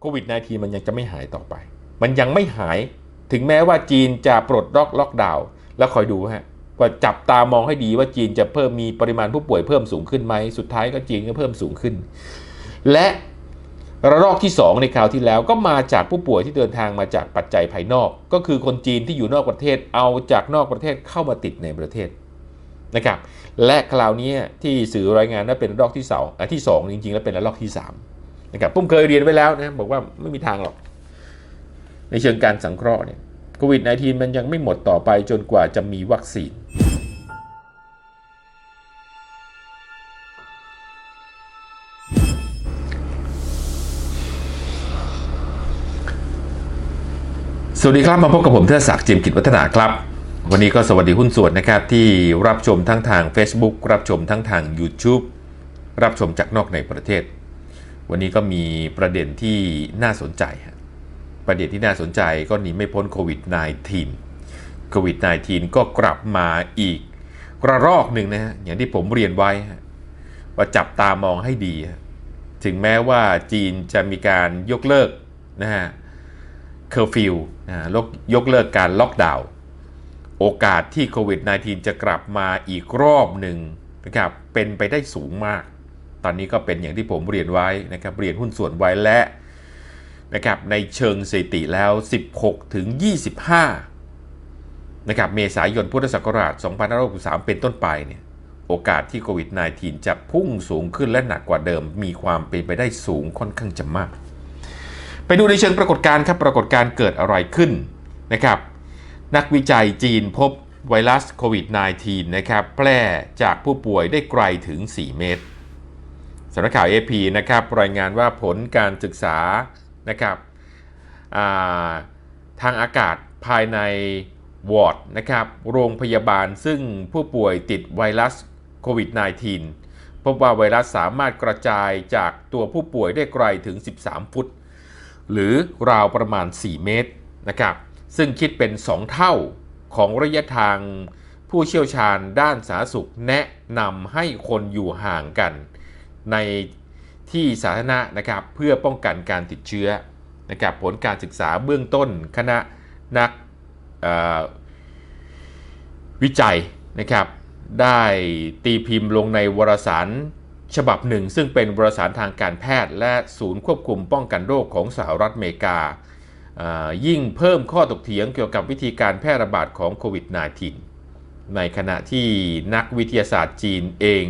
โควิด -19 มันยังจะไม่หายต่อไป มันยังไม่หายถึงแม้ว่าจีนจะปลดล็อกล็อกดาวน์แล้วคอยดูฮะว่าจับตามองให้ดีว่าจีนจะเพิ่มมีปริมาณผู้ป่วยเพิ่มสูงขึ้นไหมสุดท้ายก็จีนก็เพิ่มสูงขึ้น และระลอกที่ 2 ในคราวที่แล้วก็มาจากผู้ป่วยที่เดินทางมาจากปัจจัยภายนอก ก็คือคนจีนที่อยู่นอกประเทศเอาจากนอกประเทศเข้ามาติดในประเทศนะครับและคราวนี้ที่สื่อรายงานว่าเป็นระลอกที่สองที่สองจริงๆ แล้วเป็นระลอกที่สาม นะครับผมเคยเรียนไว้แล้วนะบอกว่าไม่มีทางหรอก ในเชิงการสังเคราะห์เนี่ยโควิด -19 มันยังไม่หมดต่อไปจนกว่าจะมีวัคซีน สวัสดีครับมาพบกับผมเทศศักดิ์จิมกิจวัฒนาครับ วันนี้ก็สวัสดีหุ้นส่วนนะครับ ที่รับชมทั้งทาง Facebook รับชมทั้งทาง YouTube รับชมจากนอกในประเทศ วันนี้ก็มีประเด็นที่น่าสนใจ ประเด็นที่น่าสนใจก็หนีไม่พ้นโควิด -19 โควิด -19 ก็กลับมาอีกระลอกหนึ่งนะฮะอย่างที่ผมเรียนไว้ ว่าจับตามองให้ดี ถึงแม้ว่าจีนจะมีการยกเลิกนะฮะเคอร์ฟิวนะฮะยกยกเลิกการล็อกดาวน์โอกาสที่โควิด -19 จะกลับมาอีกรอบหนึ่งนะครับเป็นไปได้สูงมาก ตอนนี้ก็เป็นอย่างที่ผมเรียนไว้นะครับเรียนหุ้นส่วนไว้และนะครับในเชิงสถิติแล้ว 16 ถึง 25นะครับเมษายนพุทธศักราช2563 เป็นต้นไปเนี่ยโอกาสที่โควิด -19 จะพุ่งสูงขึ้นและหนักกว่าเดิม มีความเป็นไปได้สูงค่อนข้างจะมาก ไปดูในเชิงปรากฏการณ์ครับปรากฏการณ์เกิดอะไรขึ้นนะครับนักวิจัยจีนพบไวรัสโควิด -19 นะครับแพร่จากผู้ป่วยได้ไกลถึง 4 เมตร สำนักข่าว AP นะครับรายงานว่าผลการศึกษานะครับาทางอากาศภายในวอร์ดนะครับโรงพยาบาลซึ่งผู้ป่วยติดไวรัสโควิด -19 พบว่าไวรัสสามารถกระจายจากตัวผู้ป่วยได้ไกลถึง 13 ฟุต หรือราวประมาณ 4 เมตรนะครับซึ่งคิดเป็น 2 เท่าของระยะทางผู้เชี่ยวชาญด้านสาธารณสุขแนะนำให้คนอยู่ห่างกัน ในที่สาธารณะนะครับเพื่อป้องกันการติดเชื้อนะครับผลการศึกษาเบื้องต้นคณะนักวิจัยนะครับได้ตีพิมพ์ลงในวารสารฉบับหนึ่ง ซึ่งเป็นวารสารทางการแพทย์ และศูนย์ควบคุมป้องกันโรคของสหรัฐอเมริกา ยิ่งเพิ่มข้อตกเถียงเกี่ยวกับวิธีการแพร่ระบาดของโควิด -19 ในขณะที่นักวิทยาศาสตร์จีนเอง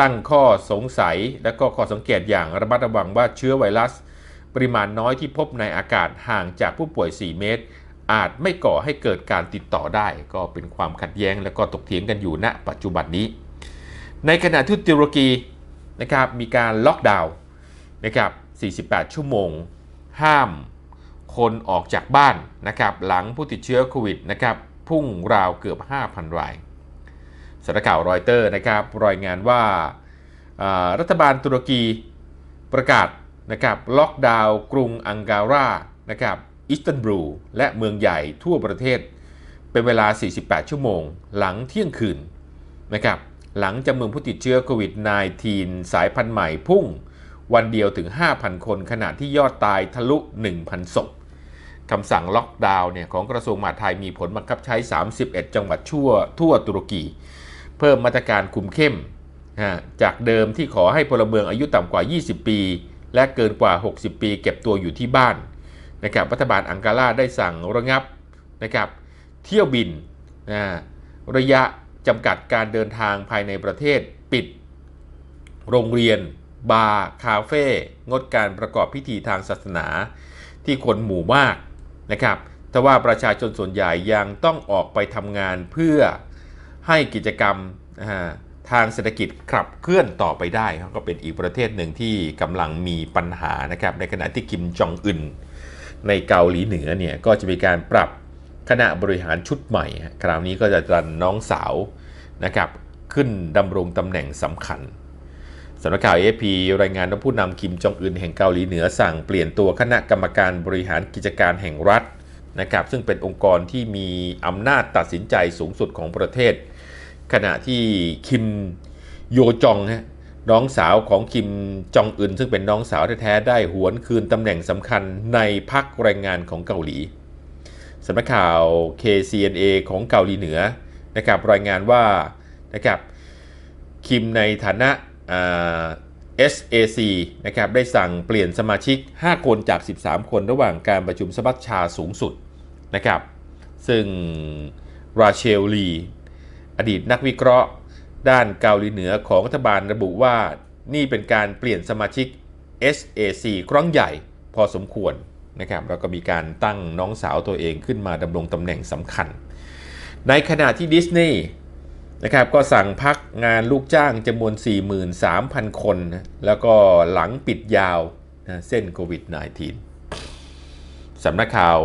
ตั้งข้อสงสัยและก็ข้อสังเกตอย่างระมัดระวังว่าเชื้อไวรัส ปริมาณน้อยที่พบในอากาศห่างจากผู้ป่วย 4 เมตร อาจไม่ก่อให้เกิดการติดต่อได้ ก็เป็นความขัดแย้งและก็ตกเถียงกันอยู่ณ ปัจจุบันนี้ ในขณะที่ตุรกีนะครับมีการล็อกดาวน์นะครับ 48 ชั่วโมง ห้ามคนออกจากบ้านนะครับหลังผู้ติดเชื้อโควิดนะครับพุ่งราวเกือบ 5,000 ราย สำนักข่าวรอยเตอร์นะครับรายงานว่ารัฐบาลตุรกีประกาศนะครับล็อกดาวน์กรุงอังการานะครับอิสตันบูลและเมืองใหญ่ทั่วประเทศ เป็นเวลา 48 ชั่วโมง หลังเที่ยงคืนนะครับหลังจำนวนผู้ติดเชื้อโควิด -19 สายพันธุ์ใหม่พุ่ง วันเดียวถึง 5,000 คนขณะที่ยอดตายทะลุ 1,000 ศพคำสั่งล็อกดาวน์เนี่ยของกระทรวงมหาดไทยมีผลบังคับใช้ 31 จังหวัดชั่วทั่วตุรกี เพิ่มมาตรการคุมเข้ม จากเดิมที่ขอให้พลเมืองอายุต่ำกว่า 20 ปี และเกินกว่า 60 ปีเก็บตัวอยู่ที่บ้านนะครับรัฐบาลอังการาได้สั่งระงับนะครับเที่ยวบินนะระยะจำกัดการเดินทางภายในประเทศปิด โรงเรียน บาร์คาเฟ่งดการประกอบพิธีทางศาสนาที่คนหมู่มากนะครับแต่ว่าประชาชนส่วนใหญ่ยังต้องออกไปทำงานเพื่อ ให้กิจกรรมทางเศรษฐกิจขับเคลื่อนต่อไปได้ก็เป็นอีกประเทศหนึ่งที่กำลังมีปัญหานะครับในขณะที่คิมจองอึนในเกาหลีเหนือเนี่ยก็จะมีการปรับคณะบริหารชุดใหม่ คราวนี้ก็จะดันน้องสาวนะครับขึ้นดำรงตำแหน่งสำคัญสำนักข่าวเอพีรายงานว่าผู้นำคิมจองอึนแห่งเกาหลีเหนือสั่งเปลี่ยนตัวคณะกรรมการบริหารกิจการแห่งรัฐนะครับซึ่งเป็นองค์กรที่มีอำนาจตัดสินใจสูงสุดของประเทศ ขณะที่คิมโยจองน้องสาวของคิมจองอึนซึ่งเป็นน้องสาวแท้ๆได้หวนคืนตำแหน่งสำคัญในพักแรงงานของเกาหลีสำนักข่าว KCNA ของเกาหลีเหนือนะครับรายงานว่านะครับคิมในฐานะอ่า SAC นะครับได้สั่งเปลี่ยนสมาชิก 5 คนจาก 13 คนระหว่างการประชุมสมัชชาสูงสุดนะครับซึ่งราเชลลี อดีตนักวิเคราะห์ ด้านเกาหลีเหนือของรัฐบาลระบุว่านี่เป็นการเปลี่ยนสมาชิก SAC ครั้งใหญ่พอสมควรนะครับแล้วก็มีการตั้งน้องสาวตัวเองขึ้นมาดำรงตำแหน่งสำคัญ ในขณะที่ดิสนีย์นะครับก็สั่งพักงานลูกจ้างจำนวน 43,000 คนนะแล้วก็หลังปิดยาวนะเส้นโควิด -19 สำนักข่าว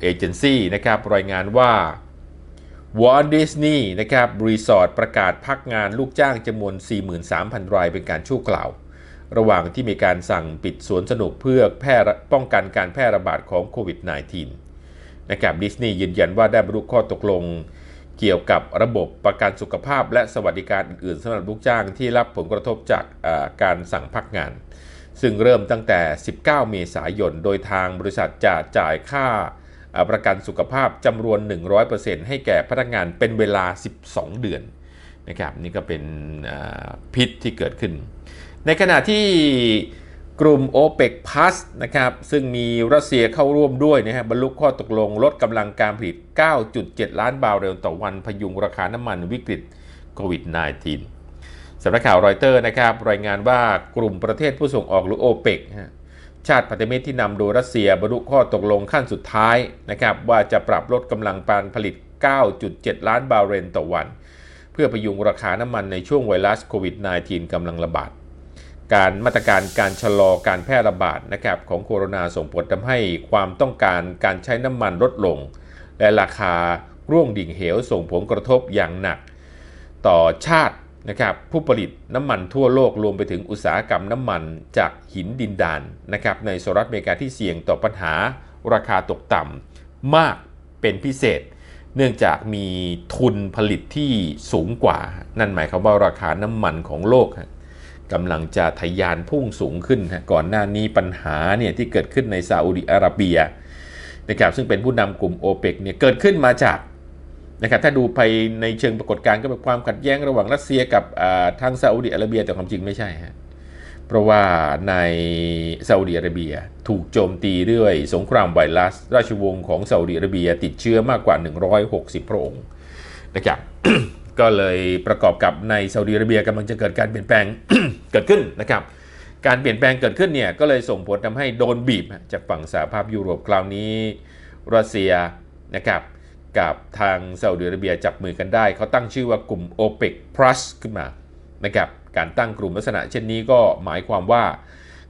เอเจนซี่นะครับรายงานว่า วอลดิสนีย์นะครับรีสอร์ทประกาศพักงานลูกจ้างจำนวน 43,000 รายเป็นการชั่วคราว ระหว่างที่มีการสั่งปิดสวนสนุกเพื่อแพร่ป้องกันการแพร่ระบาดของโควิด -19 นะครับดิสนีย์ยืนยันว่าได้บรรลุข้อตกลง เกี่ยวกับระบบประกันสุขภาพ และสวัสดิการอื่นๆสำหรับลูกจ้างที่รับผลกระทบจากการสั่งพักงาน ซึ่งเริ่มตั้งแต่ 19 เมษายน โดยทางบริษัทจะจ่ายค่า ประกันสุขภาพจำนวน 100%ให้แก่พนักงานเป็นเวลา 12 เดือนนะครับนี่ก็เป็นพิษที่เกิดขึ้น ในขณะที่กลุ่ม o p e c Plus นะครับซึ่งมีรัสเซียเข้าร่วมด้วยนะฮะบรรลุข้อตกลงลดกำลังการผลิต 9.7 ล้านบาร์เรลต่อวันพยุงราคาน้ำมันวิกฤตโควิด -19 สำนักข่าวรอยเตอร์นะครับรายงานว่ากลุ่มประเทศผู้ส่งออกหรือ o p e c ฮะ ชาติพันธมิตรที่นำโดยรัสเซียบรรลุข้อตกลงขั้นสุดท้ายนะครับว่าจะปรับลดกำลังการผลิต 9.7 ล้านบาร์เรลต่อวัน เพื่อพยุงราคาน้ำมันในช่วงไวรัสโควิด -19 กำลังระบาด การมาตรการการชะลอการแพร่ระบาดนะครับของโคโรนาส่งผลทำให้ความต้องการการใช้น้ำมันลดลง และราคาร่วงดิ่งเหวส่งผลกระทบอย่างหนัก ต่อชาติ นะครับผู้ผลิตน้ำมันทั่วโลกรวมไปถึงอุตสาหกรรมน้ำมันจากหินดินดานนะครับในสหรัฐอเมริกาที่เสี่ยงต่อปัญหาราคาตกต่ำมากเป็นพิเศษ เนื่องจากมีทุนผลิตที่สูงกว่า นั่นหมายความว่าราคาน้ำมันของโลกกำลังจะทะยานพุ่งสูงขึ้น ก่อนหน้านี้ปัญหาเนี่ยที่เกิดขึ้นในซาอุดิอาระเบียนะครับซึ่งเป็นผู้นำกลุ่มโอเปกเนี่ยเกิดขึ้นมาจาก นะครับถ้าดูไปในเชิงปรากฏการณ์ก็เป็นความขัดแย้งระหว่างรัสเซียกับทางซาอุดิอาระเบียแต่ความจริงไม่ใช่ฮะเพราะว่าในซาอุดิอาระเบียถูกโจมตีด้วยสงครามไวรัส ราชวงศ์ของซาอุดิอาระเบียติดเชื้อมากกว่า 160 พระองค์นะครับก็เลยประกอบกับในซาอุดิอาระเบียกำลังจะเกิดการเปลี่ยนแปลงเกิดขึ้นนะครับการเปลี่ยนแปลงเกิดขึ้นเนี่ยก็เลยส่งผลทำให้โดนบีบจากฝั่งสหภาพยุโรปคราวนี้รัสเซียนะครับ กับทางซาอุดิอาระเบียจับมือกันได้ เขาตั้งชื่อว่ากลุ่ม OPEC Plus ขึ้นมานะครับการตั้งกลุ่มลักษณะเช่นนี้ก็หมายความว่า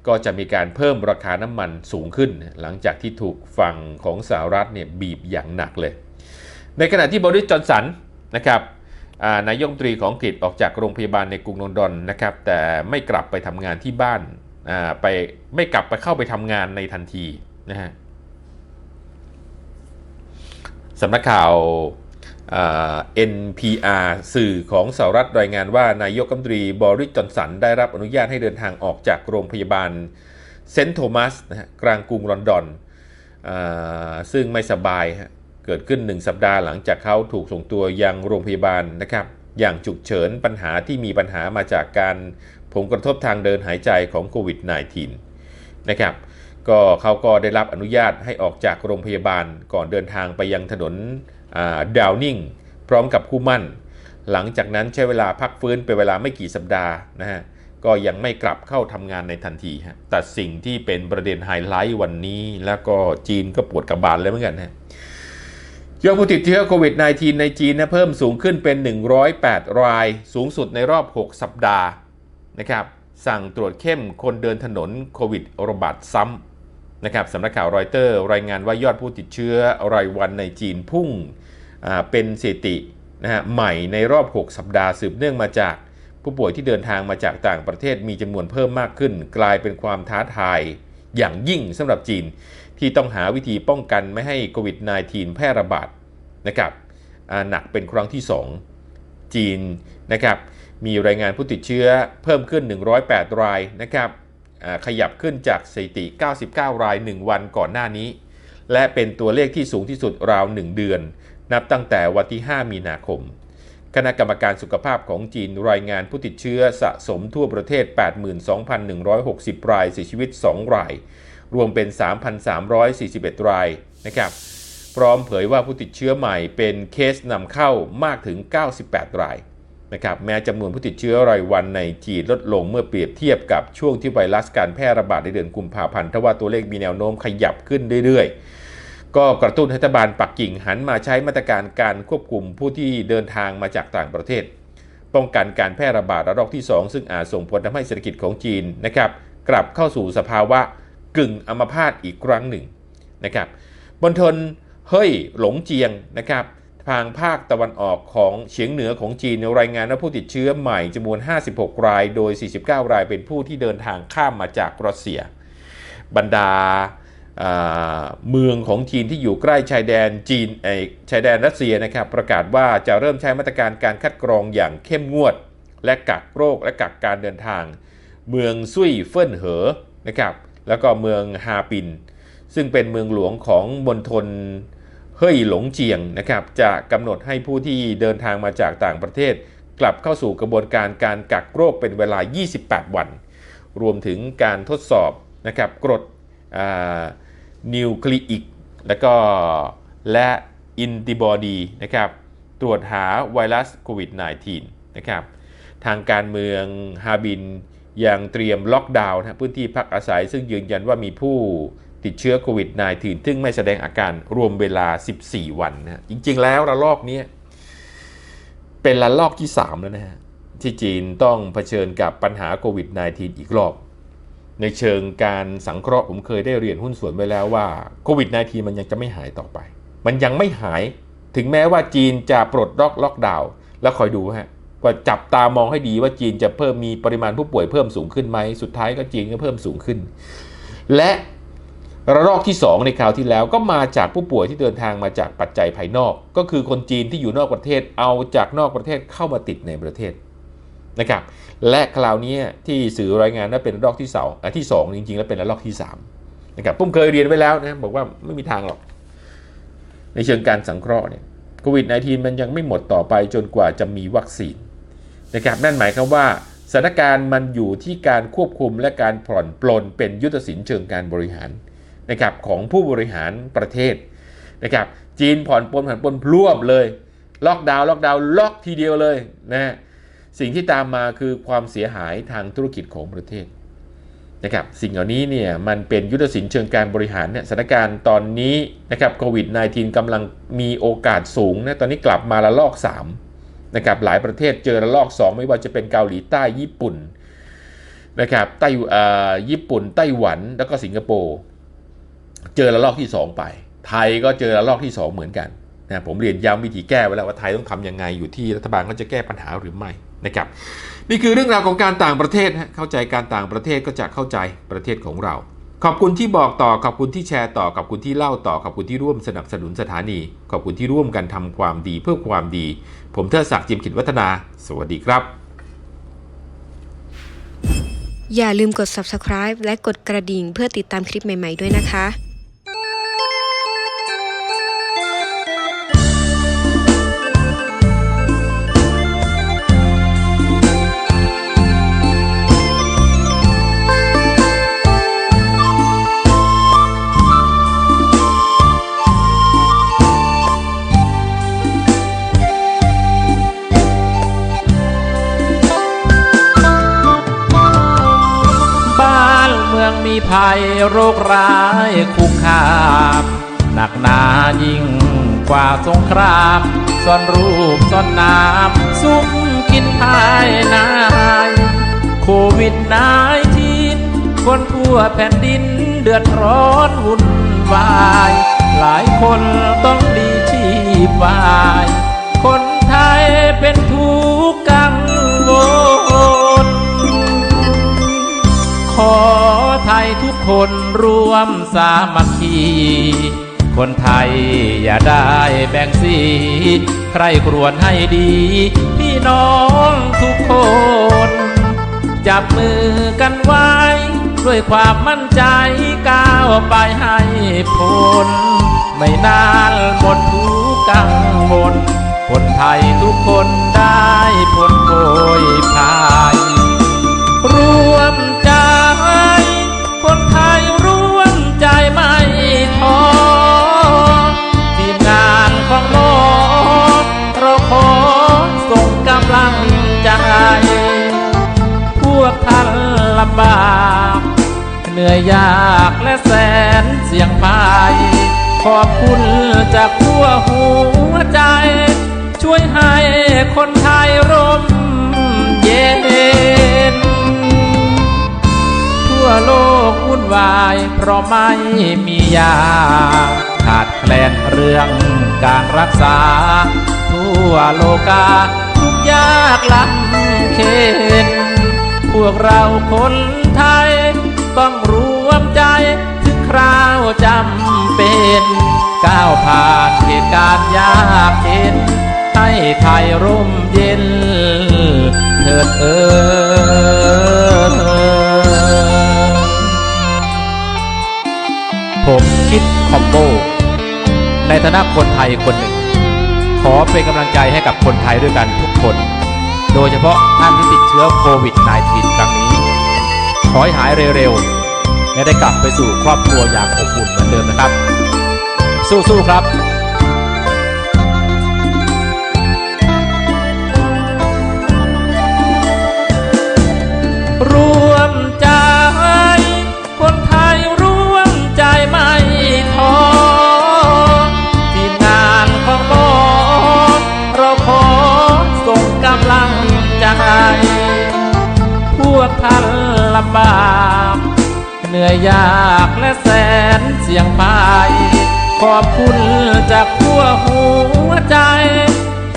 ก็จะมีการเพิ่มราคาน้ำมันสูงขึ้น หลังจากที่ถูกฝั่งของสหรัฐเนี่ยบีบอย่างหนักเลย ในขณะที่บริสจอนสันนะครับนายกรัฐมนตรีของอังกฤษออกจากโรงพยาบาลในกรุงลอนดอนนะครับแต่ไม่กลับไปทำงานที่บ้านไปไม่กลับไปเข้าไปทำงานในทันทีนะฮะ สำนักข่าวอ่า NPR สื่อของสหรัฐรายงานว่านายกรัฐมนตรีบริสจอนสันได้รับอนุญาตให้เดินทางออกจากโรงพยาบาลเซนต์โทมัสนะฮะกลางกรุงลอนดอนซึ่งไม่สบายฮะเกิดขึ้น 1 สัปดาห์หลังจากเขาถูกส่งตัวยังโรงพยาบาลนะครับ อย่างฉุกเฉินปัญหาที่มีปัญหามาจากการผลกระทบทางเดินหายใจของโควิด -19 นะครับ ก็เขาก็ได้รับอนุญาตให้ออกจากโรงพยาบาลก่อนเดินทางไปยังถนนดาวนิงพร้อมกับคู่มั่น หลังจากนั้นใช้เวลาพักฟื้นเป็นเวลาไม่กี่สัปดาห์นะฮะก็ยังไม่กลับเข้าทำงานในทันทีฮะแต่สิ่งที่เป็นประเด็นไฮไลท์วันนี้แล้วก็จีนก็ปวดกระบาลเลยเหมือนกันฮะยอดผู้ติดเชื้อโควิด -19 ในจีนนะเพิ่มสูงขึ้นเป็น 108 ราย สูงสุดในรอบ 6 สัปดาห์นะครับสั่งตรวจเข้มคนเดินถนนโควิดระบาดซ้ำ นะครับสำนักข่าวรอยเตอร์รายงานว่ายอดผู้ติดเชื้อรายวันในจีนพุ่งเป็นสถิตินะฮะใหม่ในรอบ 6 สัปดาห์สืบเนื่องมาจากผู้ป่วยที่เดินทางมาจากต่างประเทศมีจำนวนเพิ่มมากขึ้น กลายเป็นความท้าทายอย่างยิ่งสำหรับจีน ที่ต้องหาวิธีป้องกันไม่ให้โควิด -19 แพร่ระบาดนะครับหนักเป็นครั้งที่ 2 จีนนะครับมีรายงานผู้ติดเชื้อเพิ่มขึ้น 108 รายนะครับ ขยับขึ้นจากสถิติ 99 ราย 1 วันก่อนหน้านี้ และเป็นตัวเลขที่สูงที่สุดราว 1 เดือน นับตั้งแต่วันที่ 5 มีนาคม คณะกรรมการสุขภาพของจีนรายงานผู้ติดเชื้อสะสมทั่วประเทศ 82,160 รายเสียชีวิต 2 ราย รวมเป็น 3,341 รายนะครับ พร้อมเผยว่าผู้ติดเชื้อใหม่เป็นเคสนำเข้ามากถึง 98 ราย นะครับแม้จำนวนผู้ติดเชื้อรายวันในจีนลดลงเมื่อเปรียบเทียบกับช่วงที่ไวรัสการแพร่ระบาดในเดือนกุมภาพันธ์ทว่าตัวเลขมีแนวโน้มขยับขึ้นเรื่อยๆ ก็กระตุ้นรัฐบาลปักกิ่งหันมาใช้มาตรการการควบคุมผู้ที่เดินทางมาจากต่างประเทศ ป้องกันการแพร่ระบาดระลอกที่ 2 ซึ่งอาจส่งผลทำให้เศรษฐกิจของจีนนะครับกลับเข้าสู่สภาวะกึ่งอัมพาตอีกครั้งหนึ่งนะครับบนทนเฮ้ยหลงเจียงนะครับ ทางภาคตะวันออกของเฉียงเหนือของจีนรายงานว่าผู้ติดเชื้อใหม่จำนวน 56 ราย โดย 49 รายเป็นผู้ที่เดินทางข้ามมาจากรัสเซีย บรรดาเมืองของจีนที่อยู่ใกล้ชายแดนจีนชายแดนรัสเซียนะครับประกาศว่าจะเริ่มใช้มาตรการการคัดกรองอย่างเข้มงวด และกักโรคและกักการเดินทาง เมืองซุยเฟิ่นเหอนะครับแล้วก็เมืองฮาปิน ซึ่งเป็นเมืองหลวงของมณฑล เฮ่ยหลงเจียงนะครับจะกำหนดให้ผู้ที่เดินทางมาจากต่างประเทศ กลับเข้าสู่กระบวนการการกักโรคเป็นเวลา 28 วัน รวมถึงการทดสอบนะครับกรดนิวคลีอิก และก็และอินติบอดีนะครับตรวจหาไวรัสโควิด -19 นะครับทางการเมืองฮาบินยังเตรียมล็อกดาวน์นะพื้นที่พักอาศัยซึ่งยืนยันว่ามีผู้ ติดเชื้อโควิด -19 ซึ่งไม่แสดงอาการรวมเวลา 14 วันนะจริง ๆ แล้วระลอกนี้เป็นระลอกที่ 3 แล้วนะฮะที่จีนต้องเผชิญกับปัญหาโควิด -19 อีกรอบ ในเชิงการสังเคราะห์ผมเคยได้เรียนหุ้นส่วนไว้แล้วว่าโควิด -19 มันยังจะไม่หายต่อไป มันยังไม่หายถึงแม้ว่าจีนจะปลดล็อกล็อกดาวน์แล้วคอยดูฮะว่าจับตามองให้ดีว่าจีนจะเพิ่มมีปริมาณผู้ป่วยเพิ่มสูงขึ้นไหมสุดท้ายก็จีนก็เพิ่มสูงขึ้น และ ระลอกที่ 2 ในคราวที่แล้วก็มาจากผู้ป่วยที่เดินทางมาจากปัจจัยภายนอก ก็คือคนจีนที่อยู่นอกประเทศเอาจากนอกประเทศเข้ามาติดในประเทศนะครับและคราวนี้ที่สื่อรายงานว่าเป็นระลอกที่สองที่2จริงๆ แล้วเป็นระลอกที่3นะครับผมเคยเรียนไว้แล้วนะบอกว่าไม่มีทางหรอก ในเชิงการสังเคราะห์เนี่ยโควิด -19 มันยังไม่หมดต่อไปจนกว่าจะมีวัคซีนนะครับนั่นหมายความว่าสถานการณ์มันอยู่ที่การควบคุมและการผ่อนปลนเป็นยุทธศิลป์เชิงการบริหาร นะครับของผู้บริหารประเทศนะครับจีนผ่อนปลนผ่อนปลนพรวบเลย ล็อกดาวน์ล็อกดาวน์ล็อกทีเดียวเลยนะสิ่งที่ตามมาคือความเสียหายทางธุรกิจของประเทศนะครับสิ่งเหล่านี้เนี่ยมันเป็นยุทธศิลป์เชิงการบริหารเนี่ยสถานการณ์ตอนนี้นะครับโควิด -19 กำลังมีโอกาสสูงนะตอนนี้กลับมาละลอก 3 นะครับหลายประเทศเจอระลอก 2 ไม่ว่าจะเป็นเกาหลีใต้ญี่ปุ่นนะครับไต้ญี่ปุ่นไต้หวันแล้วก็สิงคโปร์ เจอระลอกที่ 2 ไป ไทยก็เจอระลอกที่ 2 เหมือนกันนะผมเรียนย้ำวิธีแก้ไว้แล้วว่าไทยต้องทำยังไงอยู่ที่รัฐบาลก็จะแก้ปัญหาหรือไม่นะครับนี่คือเรื่องราวของการต่างประเทศฮะเข้าใจการต่างประเทศก็จะเข้าใจประเทศของเรา ขอบคุณที่บอกต่อขอบคุณที่แชร์ต่อขอบคุณที่เล่าต่อขอบคุณที่ร่วมสนับสนุนสถานี ขอบคุณที่ร่วมกันทำความดีเพื่อความดี ผมเทิดศักดิ์จิมขิดวัฒนา สวัสดีครับ อย่าลืมกด subscribe และกดกระดิ่งเพื่อติดตามคลิปใหม่ ๆ ด้วยนะคะ ภัยโรคร้ายคุกคามหนักหนายิ่งกว่าสงครามซ่อนรูปซ่อนน้ำซุ่มกินภายในโควิดนายทีนคนทั่วแผ่นดินเดือดร้อนวุ่นวาย หลายคนต้องหลีชีพวาย คนไทยเป็นทุกข์กังวลขอ คนร่วมสามัคคี คนไทยอย่าได้แบ่งสี ใครครวญให้ดี พี่น้องทุกคน จับมือกันไว้ ด้วยความมั่นใจก้าวไปให้พ้นไม่นานหมดทุกกังวลคนไทยทุกคนได้พ้นโผยพาำบาก เหนื่อยยากและแสนเสี่ยงพายขอบคุณจากทั่วหัวใจ ช่วยให้คนไทยร่มเย็น ทั่วโลกวุ่นวายเพราะไม่มียา ขาดแคลนเรื่องการรักษา ทั่วโลกาทุกยากลำเข็น พวกเราคนไทย ต้องรวมใจถึงคราวจำเป็น ก้าวผ่านเหตุการณ์ยากเข็น ให้ไทยร่มเย็น เถิดเอ่ยผมคิดคอมโบ ในฐานะคนไทยคนหนึ่ง ขอเป็นกำลังใจให้กับคนไทยด้วยกันทุกคน โดยเฉพาะท่านที่ ชื้อโควิด -19 ครั้งนี้ ขอให้หายเร็วๆ และได้กลับไปสู่ครอบครัวอย่างอบอุ่นเหมือนเดิมนะครับ สู้ๆครับ ลำบากเหนื่อยยากและแสนเสี่ยงพายขอบคุณจากทั่วหัวใจ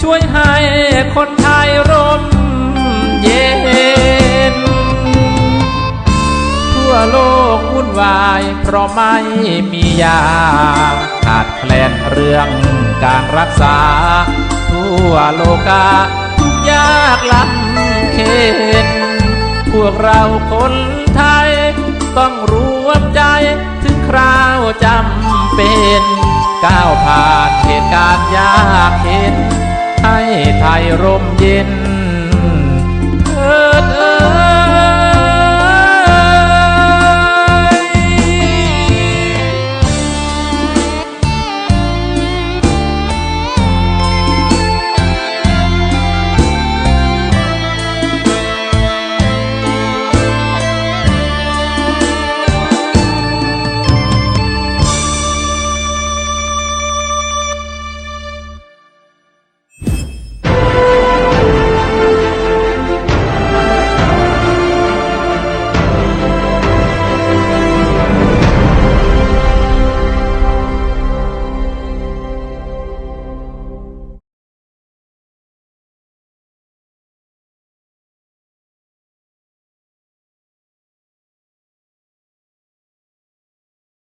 ช่วยให้คนไทยร่มเย็น ทั่วโลกวุ่นวาย เพราะไม่มียา ขาดแคลนเรื่องการรักษา ทั่วโลกาทุกยากลำเข็น วกเราคนไทย ต้องรวมใจถึงคราวจำเป็น ก้าวผ่านเหตุการณ์ยากเข็นให้ไทยร่มเย็น